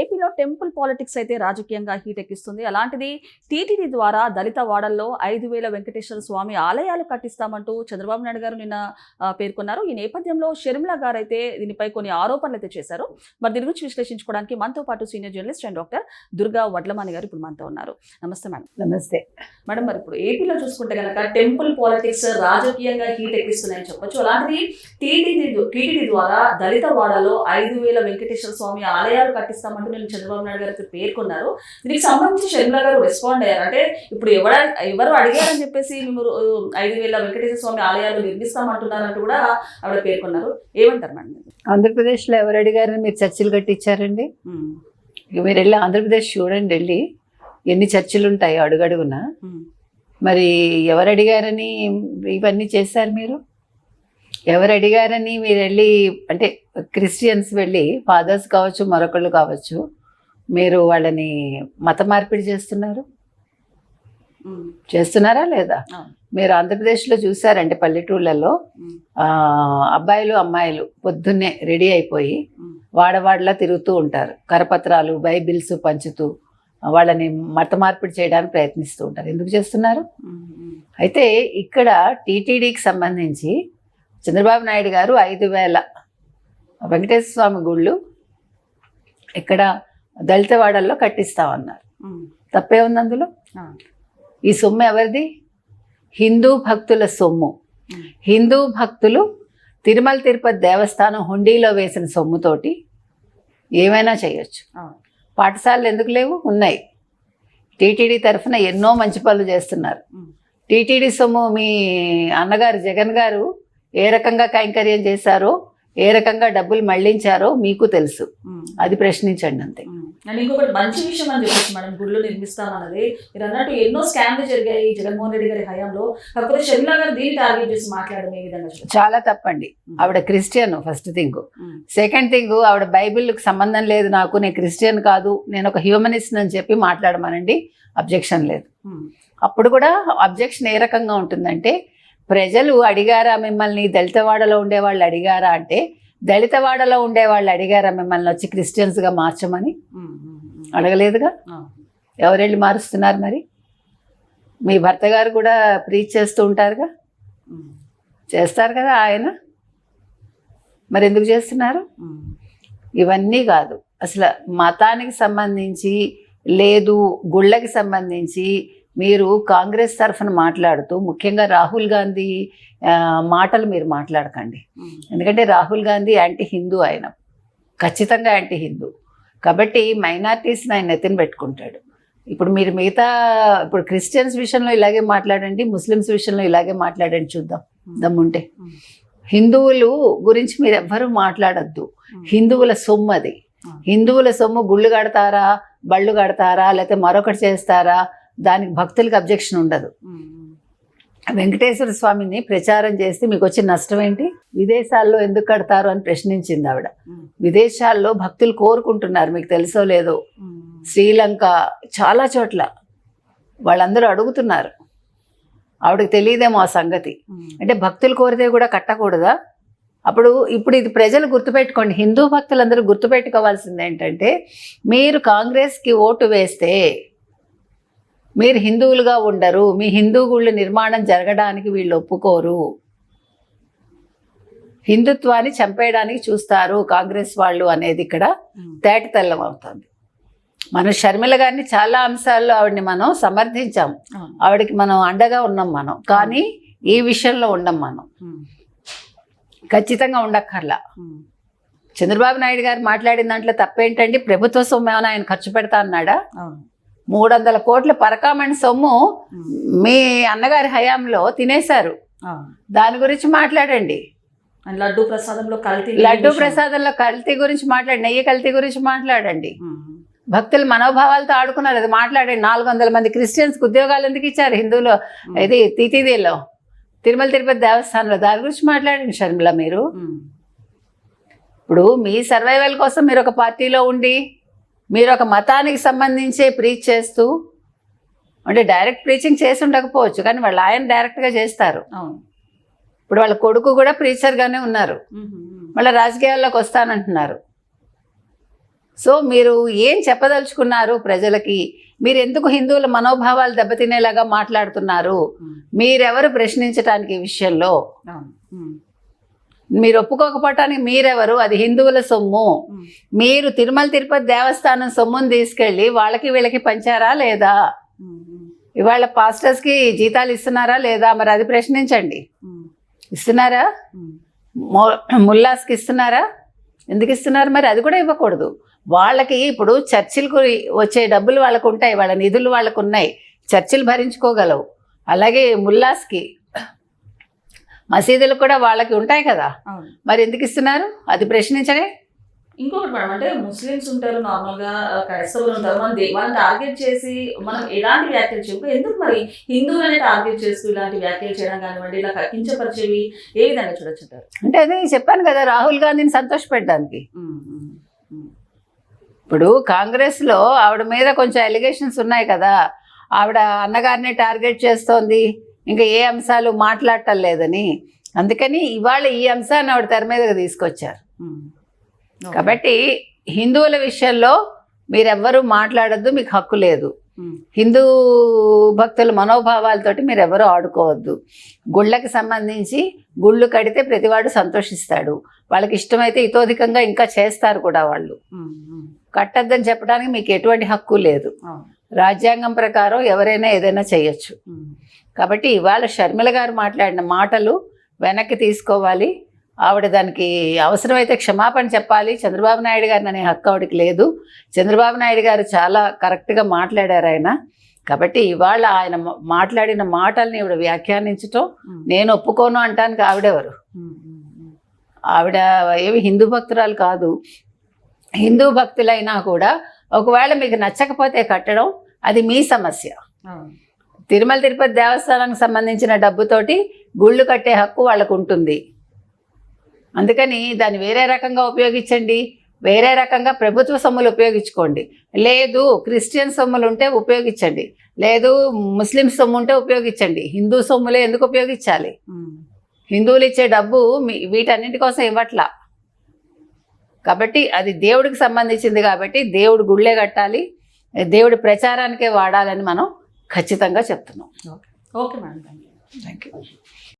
ఏపీలో temple politics అయితే రాజకీయంగా హీట్ ఎక్కిస్తుంది. అలాంటిది టీటీడీ ద్వారా దళిత వాడల్లో ఐదు వేల వెంకటేశ్వర స్వామి ఆలయాలు కట్టిస్తామంటూ చంద్రబాబు నాయుడు గారు నిన్న పేర్కొన్నారు. ఈ నేపథ్యంలో షర్మిల గారు అయితే దీనిపై కొన్ని ఆరోపణలు అయితే చేశారు. మరి దీని గురించి విశ్లేషించుకోవడానికి మనతో పాటు senior journalist and doctor Durga Vadlamani గారు ఇప్పుడు మనతో ఉన్నారు. నమస్తే మేడం. నమస్తే. మేడం మరి ఇప్పుడు ఏపీలో చూసుకుంటే కనుక టెంపుల్ పాలిటిక్స్ రాజకీయంగా హీట్ ఎక్కిస్తున్నాయని చెప్పొచ్చు. అలాంటిది టీటీడీ టీటీడీ ద్వారా దళిత వాడలో ఐదు వేల వెంకటేశ్వర స్వామి ఆలయాలు కట్టిస్తామంటూ నేను చంద్రబాబు నాయుడు గారు పేర్కొన్నారు. దీనికి సంబంధించి షర్మిల గారు రెస్పాండ్ అయ్యారు. అంటే ఇప్పుడు ఎవడ ఎవరు అడిగారని చెప్పేసి మేము ఐదు వేల వెంకటేశ్వర స్వామి ఆలయాలు నిర్మిస్తామంటున్నారంటూ కూడా ఆవిడ పేర్కొన్నారు. ఏమంటారు మేడం? మీరు? ఆంధ్రప్రదేశ్లో ఎవరు అడిగారని మీరు చర్చిలు కట్టించారండి? మీరు వెళ్ళి ఆంధ్రప్రదేశ్ చూడండి వెళ్ళి. ఎన్ని చర్చిలు ఉంటాయో అడుగడుగున? మరి ఎవరు అడిగారని ఇవన్నీ చేశారు మీరు? ఎవరు అడిగారని మీరు వెళ్ళి అంటే క్రిస్టియన్స్ వెళ్ళి ఫాదర్స్ కావచ్చు మరొకళ్ళు కావచ్చు మీరు వాళ్ళని మత మార్పిడి చేస్తున్నారు? చేస్తున్నారా లేదా. మీరు ఆంధ్రప్రదేశ్లో చూసారంటే పల్లెటూళ్ళలో అబ్బాయిలు అమ్మాయిలు పొద్దున్నే రెడీ అయిపోయి వాడవాడలా తిరుగుతూ ఉంటారు. కరపత్రాలు బైబిల్స్ పంచుతూ వాళ్ళని మత మార్పిడి చేయడానికి ప్రయత్నిస్తూ ఉంటారు. ఎందుకు చేస్తున్నారు? అయితే ఇక్కడ టీటీడీకి సంబంధించి చంద్రబాబు నాయుడు గారు ఐదు వేల వెంకటేశ్వర స్వామి గుళ్ళు ఇక్కడ దళితవాడల్లో కట్టిస్తామన్నారు. తప్పే ఉంది అందులో ఈ సొమ్ము ఎవరిది? హిందూ భక్తుల సొమ్ము. హిందూ భక్తులు తిరుమల తిరుపతి దేవస్థానం హుండీలో వేసిన సొమ్ముతోటి ఏమైనా చేయొచ్చు. పాఠశాలలు ఎందుకు లేవు? ఉన్నాయి. టీటీడీ తరఫున ఎన్నో మంచి పనులు చేస్తున్నారు. టీటీడీ సొమ్ము మీ అన్నగారు జగన్ గారు ఏ రకంగా కైంకర్యం చేశారో ఏ రకంగా డబ్బులు మళ్ళించారో మీకు తెలుసు. అది ప్రశ్నించండి అంతే. అండ్ ఇంకొకటి మంచి విషయం అని చెప్పొచ్చు మేడం గుళ్ళు నిర్మిస్తామన్నది మీరు అన్నట్టు ఎన్నో స్కామ్లు జరిగాయి జగన్మోహన్ రెడ్డి గారి హయాంలో. కాకపోతే షర్మిల గారు దీన్ని టార్గెట్ చేసి మాట్లాడడం ఏ విధంగా? చాలా తప్పండి. ఆవిడ Christian first thing. Second thing ఆవిడ బైబిల్కి సంబంధం లేదు నాకు నేను క్రిస్టియన్ కాదు నేను ఒక హ్యూమనిస్ట్ అని చెప్పి మాట్లాడమనండి. అబ్జెక్షన్ లేదు. అప్పుడు కూడా అబ్జెక్షన్ ఏ రకంగా ఉంటుందంటే ప్రజలు అడిగారా మిమ్మల్ని? దళితవాడలో ఉండేవాళ్ళు అడిగారా అంటే దళితవాడలో ఉండేవాళ్ళు అడిగారా మిమ్మల్ని వచ్చి క్రిస్టియన్స్గా మార్చమని. అడగలేదుగా? ఎవరెళ్ళి మారుస్తున్నారు మరి? మీ భర్త గారు కూడా ప్రీచ్ చేస్తూ ఉంటారుగా? చేస్తారు కదా ఆయన? మరి ఎందుకు చేస్తున్నారు? ఇవన్నీ కాదు. అసలు మతానికి సంబంధించి లేదు గుళ్ళకి సంబంధించి మీరు కాంగ్రెస్ తరఫున మాట్లాడుతూ ముఖ్యంగా రాహుల్ గాంధీ మాటలు మీరు మాట్లాడకండి. ఎందుకంటే రాహుల్ గాంధీ యాంటీ హిందూ ఆయన. ఖచ్చితంగా యాంటీ హిందూ కాబట్టి మైనార్టీస్ని ఆయన నెత్తిన పెట్టుకుంటాడు. ఇప్పుడు మీరు మిగతా ఇప్పుడు క్రిస్టియన్స్ విషయంలో ఇలాగే మాట్లాడండి ముస్లిమ్స్ విషయంలో ఇలాగే మాట్లాడండి చూద్దాం. దమ్ముంటే. హిందువులు గురించి మీరు ఎవ్వరూ మాట్లాడద్దు. హిందువుల సొమ్ము అది. హిందువుల సొమ్ము గుళ్ళు కడతారా బళ్ళు కడతారా లేకపోతే మరొకటి చేస్తారా దానికి భక్తులకు అబ్జెక్షన్ ఉండదు. వెంకటేశ్వర స్వామిని ప్రచారం చేస్తే మీకు వచ్చిన నష్టం ఏంటి? విదేశాల్లో ఎందుకు కడతారు అని ప్రశ్నించింది ఆవిడ. విదేశాల్లో భక్తులు కోరుకుంటున్నారు మీకు తెలుసో లేదో. శ్రీలంక చాలా చోట్ల వాళ్ళందరూ అడుగుతున్నారు. ఆవిడకి తెలియదేమో ఆ సంగతి. అంటే భక్తులు కోరితే కూడా కట్టకూడదా? అప్పుడు ఇప్పుడు ఇది ప్రజలు గుర్తుపెట్టుకోండి. హిందూ భక్తులందరూ గుర్తుపెట్టుకోవాల్సింది ఏంటంటే మీరు కాంగ్రెస్కి ఓటు వేస్తే మీరు హిందువులుగా ఉండరు. మీ హిందూ గుళ్ళు నిర్మాణం జరగడానికి వీళ్ళు ఒప్పుకోరు. హిందుత్వాన్ని చంపేయడానికి చూస్తారు కాంగ్రెస్ వాళ్ళు అనేది ఇక్కడ తేటతెల్లం అవుతుంది. మనం షర్మిల గారిని చాలా అంశాల్లో ఆవిడని మనం సమర్థించాం. ఆవిడకి మనం అండగా ఉన్నాం మనం. కానీ ఈ విషయంలో ఉండం మనం. ఖచ్చితంగా ఉండక్కర్లా. చంద్రబాబు నాయుడు గారు మాట్లాడిన దాంట్లో తప్పేంటండి? ప్రభుత్వ సొమ్ము ఏమైనా ఆయన ఖర్చు పెడతా అన్నాడా. మూడు వందల కోట్ల పరకామణి సొమ్ము మీ అన్నగారి హయాంలో తినేశారు. దాని గురించి మాట్లాడండి. లడ్డు ప్రసాదంలో కల్తీ లడ్డు. ప్రసాదంలో కల్తీ గురించి మాట్లాడి నెయ్యి కల్తీ గురించి మాట్లాడండి. భక్తుల మనోభావాలతో ఆడుకున్నారు. అది మాట్లాడండి. నాలుగు వందల మంది క్రిస్టియన్స్కి ఉద్యోగాలు ఎందుకు ఇచ్చారు? హిందువులు. ఇది తితిదేలో. తిరుమల తిరుపతి దేవస్థానంలో. దాని గురించి మాట్లాడండి షర్మిల మీరు. ఇప్పుడు మీ సర్వైవల్ కోసం మీరు ఒక పార్టీలో ఉండి మీరు ఒక మతానికి సంబంధించే ప్రీచ్ చేస్తూ అంటే డైరెక్ట్ ప్రీచింగ్ చేసి ఉండకపోవచ్చు కానీ వాళ్ళు ఆయన డైరెక్ట్గా చేస్తారు. అవును. ఇప్పుడు వాళ్ళ కొడుకు కూడా ప్రీచర్గానే ఉన్నారు. మళ్ళీ రాజకీయాల్లోకి వస్తానంటున్నారు. సో మీరు ఏం చెప్పదలుచుకున్నారు ప్రజలకి? మీరు ఎందుకు హిందువుల మనోభావాలు దెబ్బతినేలాగా మాట్లాడుతున్నారు? మీరెవరు ప్రశ్నించటానికి ఈ విషయంలో. మీరు ఒప్పుకోకపోవటానికి మీరెవరు? అది హిందువుల సొమ్ము. మీరు తిరుమల తిరుపతి దేవస్థానం సొమ్ముని తీసుకెళ్ళి వాళ్ళకి వీళ్ళకి పంచారా లేదా. ఇవాళ పాస్టర్స్కి జీతాలు ఇస్తున్నారా లేదా? మరి అది ప్రశ్నించండి. ఇస్తున్నారా? ముల్లాస్కి ఇస్తున్నారా? ఎందుకు ఇస్తున్నారు? మరి అది కూడా ఇవ్వకూడదు. వాళ్ళకి ఇప్పుడు చర్చిలకు వచ్చే డబ్బులు వాళ్ళకు ఉంటాయి. వాళ్ళ నిధులు వాళ్ళకు ఉన్నాయి. చర్చిలు భరించుకోగలవు. అలాగే ముల్లాస్కి మసీదులు కూడా వాళ్ళకి ఉంటాయి కదా. మరి ఎందుకు ఇస్తున్నారు? అది ప్రశ్నించడే ఇంకొకటి మేడం అంటే ముస్లిమ్స్ ఉంటారు నార్మల్గా ఆ, క్రైస్తవులు ఉంటారు. మనం వాళ్ళని టార్గెట్ చేసి మనం ఎలాంటి వ్యాఖ్యలు చెప్పు ఎందుకు మరి హిందువులని టార్గెట్ చేస్తూ ఇలాంటి వ్యాఖ్యలు చేయడం కానివ్వండి ఇలా కించపరిచేవి ఏ విధంగా చూడొచ్చు అంటే అదే చెప్పాను కదా రాహుల్ గాంధీని సంతోషపెట్టడానికి. ఇప్పుడు కాంగ్రెస్లో ఆవిడ మీద కొంచెం ఎలిగేషన్స్ ఉన్నాయి కదా. ఆవిడ అన్నగారిని టార్గెట్ చేస్తోంది. ఇంకా ఏ అంశాలు మాట్లాడటం లేదని. అందుకని ఇవాళ ఈ అంశాన్ని ఆవిడ తెర మీదకి తీసుకొచ్చారు. కాబట్టి హిందువుల విషయంలో మీరెవ్వరూ మాట్లాడొద్దు మీకు హక్కు లేదు. హిందూ భక్తుల మనోభావాలతోటి మీరు ఎవరు ఆడుకోవద్దు. గుళ్ళకి సంబంధించి గుళ్ళు కడితే ప్రతివాడు సంతోషిస్తాడు. వాళ్ళకి ఇష్టమైతే ఇతోధికంగా ఇంకా చేస్తారు కూడా వాళ్ళు. కట్టద్దని చెప్పడానికి మీకు ఎటువంటి హక్కు లేదు. రాజ్యాంగం ప్రకారం ఎవరైనా ఏదైనా చేయొచ్చు. కాబట్టి ఇవాళ షర్మిల గారు మాట్లాడిన మాటలు వెనక్కి తీసుకోవాలి. ఆవిడ దానికి అవసరమైతే క్షమాపణ చెప్పాలి. చంద్రబాబు నాయుడు గారిని అనే హక్కు ఆవిడకి లేదు. చంద్రబాబు నాయుడు గారు చాలా కరెక్ట్గా మాట్లాడారు ఆయన. కాబట్టి ఇవాళ ఆయన మాట్లాడిన మాటల్ని ఇవిడ వ్యాఖ్యానించటం నేను ఒప్పుకోను అంటానికి ఆవిడెవరు? ఆవిడ ఏమి హిందూ భక్తురాలు కాదు. హిందూ భక్తులైనా కూడా ఒకవేళ మీకు నచ్చకపోతే కట్టడం అది మీ సమస్య. తిరుమల తిరుపతి దేవస్థానానికి సంబంధించిన డబ్బుతోటి గుళ్ళు కట్టే హక్కు వాళ్ళకు ఉంటుంది అందుకని దాన్ని వేరే రకంగా ఉపయోగించండి. వేరే రకంగా ప్రభుత్వ సొమ్ములు ఉపయోగించుకోండి. లేదు క్రిస్టియన్ సొమ్ములు ఉంటే ఉపయోగించండి. లేదు ముస్లిం సొమ్ము ఉంటే ఉపయోగించండి. హిందూ సొమ్ములే ఎందుకు ఉపయోగించాలి? హిందువులు ఇచ్చే డబ్బు వీటన్నిటి కోసం ఇవ్వట్లా. కాబట్టి అది దేవుడికి సంబంధించింది కాబట్టి దేవుడు గుళ్ళే కట్టాలి. దేవుడి ప్రచారానికే వాడాలని మనం ఖచ్చితంగా చెప్తున్నాం. Okay. Madam. Thank you thank you